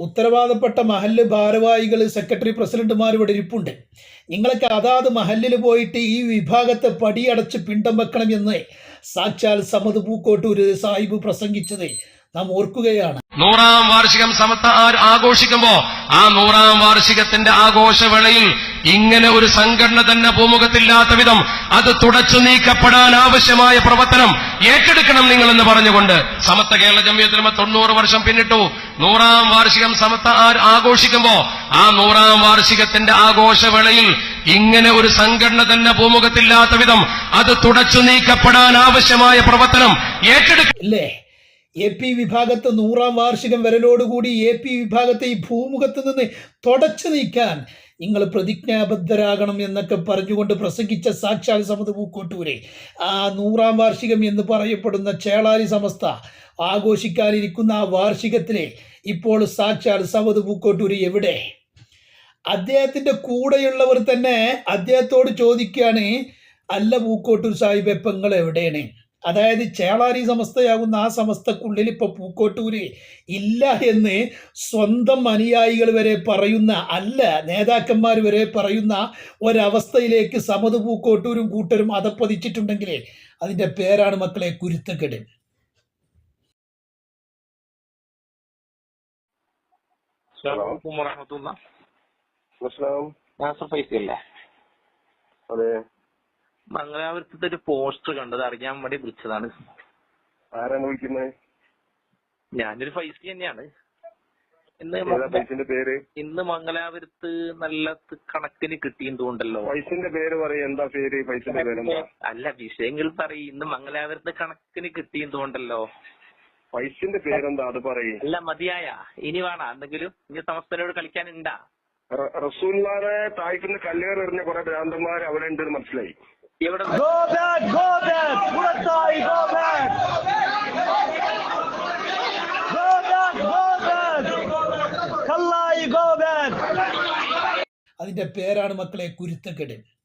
ഉത്തരവാദപ്പെട്ട മഹല്ല് ഭാരവാഹികൾ സെക്രട്ടറി പ്രസിഡന്റുമാർ ഇവിടെ ഇരിപ്പുണ്ട്. നിങ്ങളൊക്കെ അതാത് മഹല്ലിൽ പോയിട്ട് ഈ വിഭാഗത്തെ പടിയടച്ച് പിണ്ടം വെക്കണം എന്ന് സാക്ഷാൽ സമത് പൂക്കോട്ടൂര് സാഹിബ് പ്രസംഗിച്ചത് നാം ഓർക്കുകയാണ്. നൂറാം വാർഷികം സമത്ത് ആഘോഷിക്കുമ്പോ ആ നൂറാം വാർഷികത്തിന്റെ ആഘോഷവേളയിൽ ഇങ്ങനെ ഒരു സംഘടന തന്നെ ഭൂമുഖത്തില്ലാത്ത വിധം അത് തുടച്ചു നീക്കപ്പെടാൻ ആവശ്യമായ പ്രവർത്തനം ഏറ്റെടുക്കണം നിങ്ങളെന്ന് പറഞ്ഞുകൊണ്ട് സമത്ത കേരള ജമ്മിയത്തിൽ തൊണ്ണൂറ് വർഷം പിന്നിട്ടു. നൂറാം വാർഷികം സമത്ത ആഘോഷിക്കുമ്പോ ആ നൂറാം വാർഷികത്തിന്റെ ആഘോഷവേളയിൽ ഇങ്ങനെ ഒരു സംഘടന തന്നെ ഭൂമുഖത്തില്ലാത്ത വിധം അത് തുടച്ചു നീക്കപ്പെടാൻ ആവശ്യമായ പ്രവർത്തനം ഏറ്റെടുക്കേ എ പി വിഭാഗത്തെ നൂറാം വാർഷികം വരലോടുകൂടി എ പി വിഭാഗത്തെ ഈ ഭൂമുഖത്ത് നിന്ന് തുടച്ചു നീക്കാൻ നിങ്ങൾ പ്രതിജ്ഞാബദ്ധരാകണം എന്നൊക്കെ പറഞ്ഞുകൊണ്ട് പ്രസംഗിച്ച സാക്ഷാൽ സമത് പൂക്കോട്ടൂരെ ആ നൂറാം വാർഷികം എന്ന് പറയപ്പെടുന്ന ചേളാരി സമസ്ത ആഘോഷിക്കാനിരിക്കുന്ന ആ വാർഷികത്തിലെ ഇപ്പോൾ സാക്ഷാൽ സമത് പൂക്കോട്ടൂര് എവിടെ? അദ്ദേഹത്തിന്റെ കൂടെയുള്ളവർ തന്നെ അദ്ദേഹത്തോട് ചോദിക്കുകയാണ് അല്ല പൂക്കോട്ടൂർ സാഹിബ് എപ്പങ്ങൾ എവിടെയാണ് അതായത് ചേളാരി സമസ്തയാകുന്ന ആ സമസ്തക്കുള്ളിൽ ഇപ്പോൾ പൂക്കോട്ടൂര് ഇല്ല എന്ന് സ്വന്തം അനുയായികൾ വരെ പറയുന്ന അല്ല നേതാക്കന്മാർ വരെ പറയുന്ന ഒരവസ്ഥയിലേക്ക് സമത് പൂക്കോട്ടൂരും കൂട്ടരും അതപ്പതിച്ചിട്ടുണ്ടെങ്കിൽ അതിന്റെ പേരാണ് മക്കളെ കുരുത്തക്കെട്. അല്ലേ? അതെ. മംഗലാപുരത്തെ ഒരു പോസ്റ്റർ കണ്ടത് അറിയാൻ വേണ്ടി വിളിച്ചതാണ്. ആരാണ് വിളിക്കുന്നത്? ഞാനൊരു ഫൈസി തന്നെയാണ്. ഇന്ന് ഏതാ പേര്? ഇന്ന് മംഗലാപുരത്ത് നല്ല കണക്കിന് കിട്ടിയെന്നുണ്ടല്ലോ ഫൈസിന്റെ പേര് പറയും എന്താ പേര്? ഫൈസിന്റെ പേര് അല്ല വിഷയങ്ങൾ പറയും. ഇന്ന് മംഗലാപുരത്ത് കണക്കിന് കിട്ടിയെന്നുണ്ടല്ലോ ഫൈസിന്റെ പേരെന്താ? അത് പറയും. അല്ല മതിയായ. ഇനി വേണ? എന്തെങ്കിലും? ഇനി സമസ്തനോട് കളിക്കാനുണ്ടാ? റസൂല്ലാരെ തായ്ക്കുന്ന കല്ലേറ് എറിഞ്ഞ കുറെ ഭ്രാന്തന്മാർ അവിടെ ഉണ്ട് മനസ്സിലായി. അതിന്റെ പേരാണ് മക്കളെ കുരുത്തക്കെട്ട്